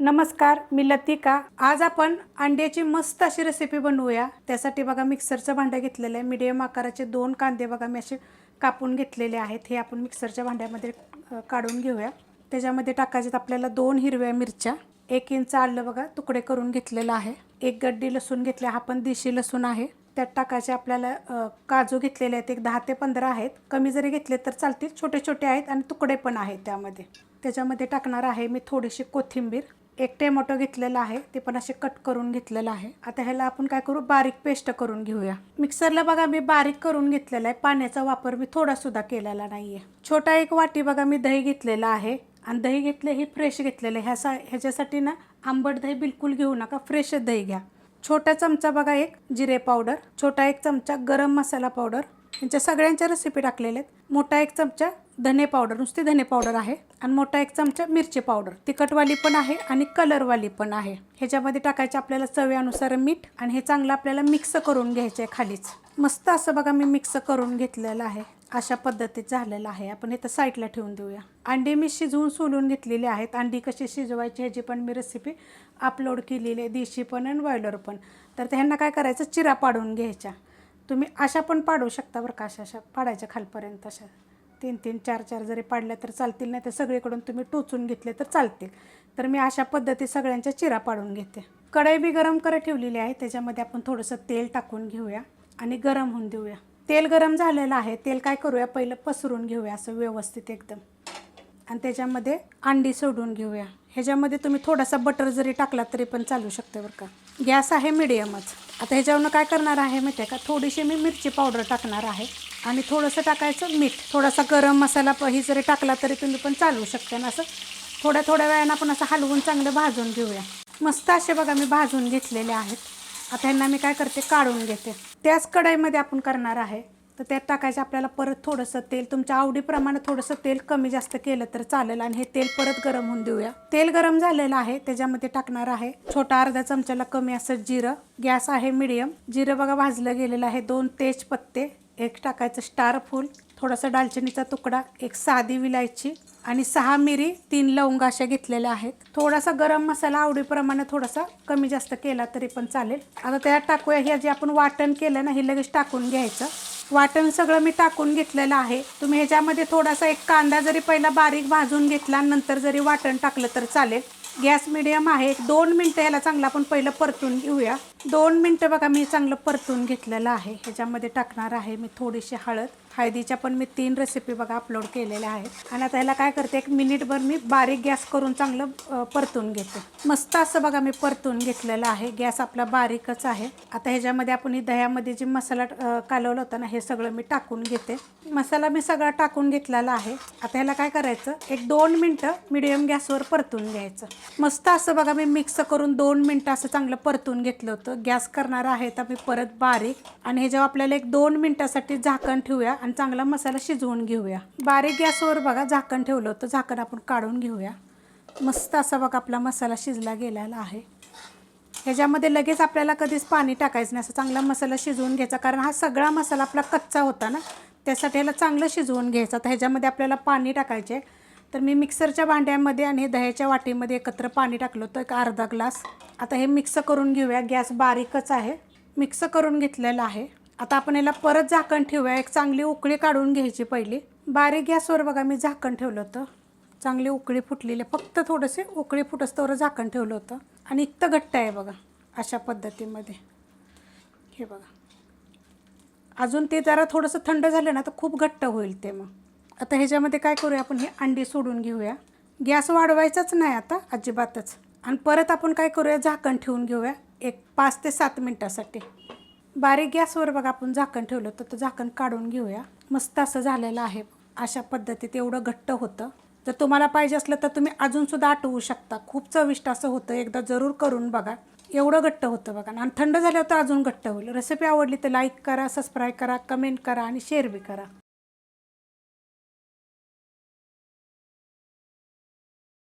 नमस्कार मी लतिका. आज आपण अंड्याची मस्त अशी रेसिपी बनवूया. त्यासाठी बघा मिक्सरचं भांडं घेतलेलं आहे. मीडियम आकाराचे दोन कांदे बघा मी असे कापून घेतलेले आहेत. हे आपण मिक्सरच्या भांड्यामध्ये काढून घेऊया. त्याच्यामध्ये टाकायचे आपल्याला दोन हिरव्या मिरच्या. एक इंच आलं बघा तुकडे करून घेतलेलं आहे. एक गड्डी लसूण घेतले हा पण देशी लसूण आहे. त्यात टाकायचे आपल्याला काजू घेतलेले आहेत. एक दहा ते पंधरा आहेत. कमी जरी घेतले तर चालतील. छोटे छोटे आहेत आणि तुकडे पण आहेत त्यामध्ये. त्याच्यामध्ये टाकणार आहे मी थोडीशी कोथिंबीर. एक टोमॅटो घेतलेला आहे ते पण असे कट करून घेतलेलं आहे. आता ह्याला आपण काय करू? बारीक पेस्ट करून घेऊया. मिक्सरला बघा मी बारीक करून घेतलेला आहे. पाण्याचा वापर मी थोडा सुद्धा केलेला आहे छोटा एक वाटी बघा मी दही घेतलेला आहे. आणि दही घेतले हे फ्रेश घेतलेलं आहे. ह्या सा ह्याच्यासाठी ना आंबट दही बिलकुल घेऊ नका. फ्रेशच दही घ्या. छोटा चमचा बघा एक जिरे पावडर छोटा एक चमचा गरम मसाला पावडर यांच्या सगळ्यांच्या रेसिपी टाकलेल्या आहेत. मोठा एक चमचा धने पावडर नुसती धने पावडर आहे. आणि मोठा एक चमचा मिरची पावडर तिखटवाली पण आहे आणि कलरवाली पण आहे. ह्याच्यामध्ये टाकायचे आपल्याला चवीनुसार मीठ आणि हे चांगलं आपल्याला मिक्स करून घ्यायचं आहे खालीच. मस्त असं बघा मी मिक्स करून घेतलेलं आहे. अशा पद्धतीत झालेलं आहे. आपण इथं साईडला ठेवून देऊया. अंडी मी शिजवून सोलून घेतलेली आहेत. अंडी कशी शिजवायची ह्याची पण मी रेसिपी अपलोड केलेली आहे. देशी पण आणि बॉयलर पण. तर ह्यांना काय करायचं? चिरा पाडून घ्यायच्या. तुम्ही अशा पण पाडू शकता बरं का अशा अशा पाडायच्या खालपर्यंत अशा. तीन तीन चार चार जरी पाडल्या तर चालतील नाही तर सगळीकडून तुम्ही टोचून घेतले तर चालतील. तर मी अशा पद्धती सगळ्यांच्या चिरा पाडून घेते. कढई बी गरम करत ठेवलेली आहे त्याच्यामध्ये आपण थोडंसं तेल टाकून घेऊया आणि गरम होऊन देऊया. तेल गरम झालेलं आहे तेल काय करूया? पहिलं पसरून घेऊया असं व्यवस्थित एकदम. आणि त्याच्यामध्ये अंडी सोडून घेऊया. ह्याच्यामध्ये तुम्ही थोडासा बटर जरी टाकला तरी पण चालू शकते बरं का. गॅस आहे मिडियमच आता ह्याच्यावरनं काय करणार आहे माहिती आहे का? थोडीशी मी मिरची पावडर टाकणार आहे. आणि थोडंसं टाकायचं मीठ. थोडासा गरम मसाला पही ही जरी टाकला तरी तुम्ही पण चालू शकते ना असं. थोड्या थोड्या वेळानं आपण असं हलवून चांगलं भाजून घेऊया. मस्त असे बघा मी भाजून घेतलेले आहेत. आता ह्यांना मी काय करते? काढून घेते. त्याच कढाईमध्ये आपण करणार आहे तर त्यात टाकायचं आपल्याला परत थोडंसं तेल. तुमच्या आवडीप्रमाणे थोडंसं तेल कमी जास्त केलं तर चालेल आणि हे तेल परत गरम होऊन देऊया. तेल गरम झालेलं आहे त्याच्यामध्ये टाकणार आहे छोटा अर्धा चमच्याला कमी असं जिरं. गॅस आहे मिडियम. जिरं बघा भाजलं गेलेलं आहे दोन तेजपत्ते एक टाकायचं स्टार फूल थोडासा दालचिनीचा तुकडा एक साधी विलायची आणि सहा मिरी तीन लवंग अशा घेतलेल्या आहेत. थोडासा गरम मसाला आवडीप्रमाणे थोडासा कमी जास्त केला तरी पण चालेल. आता त्यात टाकूया हे जे आपण वाटण केलं ना हे लगेच टाकून घ्यायचं. वाटण सगळं मी टाकून घेतलेलं आहे. तुम्ही ह्याच्यामध्ये थोडासा एक कांदा जरी पहिला बारीक भाजून घेतला नंतर जरी वाटण टाकलं तर चालेल. गॅस मिडियम आहे. दोन मिनटं ह्याला चांगला आपण पहिलं परतून घेऊया. दोन मिनटं बघा मी चांगलं परतून घेतलेलं आहे. ह्याच्यामध्ये टाकणार आहे मी थोडीशी हळद. हळदीच्या पण मी तीन रेसिपी बघा अपलोड केलेल्या आहेत. आणि आता ह्याला काय करते एक मिनिटभर मी बारीक गॅस करून चांगलं परतून घेते. मस्त असं बघा मी परतून घेतलेलं आहे. गॅस आपला बारीकच आहे. आता ह्याच्यामध्ये आपण ही दह्यामध्ये जे मसाला कालवला होता ना हे सगळं मी टाकून घेते. मसाला मी सगळा टाकून घेतलेला आहे. आता ह्याला काय करायचं एक दोन मिनटं मिडियम गॅसवर परतून घ्यायचं. मस्त असं बघा मी मिक्स करून दोन मिनटं असं चांगलं परतून घेतलं होतं. गॅस करणार आहे तर मी परत बारीक आणि ह्याच्यावर आपल्याला एक दोन मिनटासाठी झाकण ठेवूया आणि चांगला मसाला शिजवून घेऊया. बारीक गॅसवर बघा झाकण ठेवलं होतं झाकण आपण काढून घेऊया. मस्त असा बघा आपला मसाला शिजला गेलेला आहे. ह्याच्यामध्ये लगेच आपल्याला कधीच पाणी टाकायचं नाही असं चांगला मसाला शिजवून घ्यायचा कारण हा सगळा मसाला आपला कच्चा होता ना त्यासाठी ह्याला चांगलं शिजवून घ्यायचा. तर ह्याच्यामध्ये आपल्याला पाणी टाकायचे तर मी मिक्सरच्या भांड्यामध्ये आणि दह्याच्या वाटीमध्ये एकत्र पाणी टाकलं होतं एक अर्धा ग्लास. आता हे मिक्स करून घेऊया. गॅस बारीकच आहे. मिक्स करून घेतलेलं आहे. आता आपण याला परत झाकण ठेवूया. एक चांगली उकळी काढून घ्यायची पहिली. बारीक गॅसवर बघा मी झाकण ठेवलं होतं. चांगली उकळी फुटलेली. आहे. फक्त थोडेसे उकळी फुटस्तोवर झाकण ठेवलं होतं. आणि इतकं घट्ट आहे बघा अशा पद्धतीमध्ये. हे बघा. अजून ते जरा थोडंसं थंड झालं ना तर खूप घट्ट होईल ते मग. आता ह्याच्यामध्ये काय करूया आपण? हे अंडी सोडून घेऊया. गॅस वाढवायचाच नाही आता अजिबातच. आणि परत आपण काय करूया? झाकण ठेवून घेऊया एक पाच ते सात मिनटासाठी. बारीक गॅसवर बघा आपण झाकण ठेवलं तर तर झाकण काढून घेऊया. मस्त असं झालेलं आहे. अशा पद्धतीत एवढं घट्ट होतं. जर तुम्हाला पाहिजे असलं तर तुम्ही अजूनसुद्धा आटवू शकता. खूप चविष्ट असं होतं. एकदा जरूर करून बघा. एवढं घट्ट होतं बघा. आणि थंड झाल्यावर तर अजून घट्ट होईल. रेसिपी आवडली तर लाईक करा सबस्क्राईब करा कमेंट करा आणि शेअर बी करा.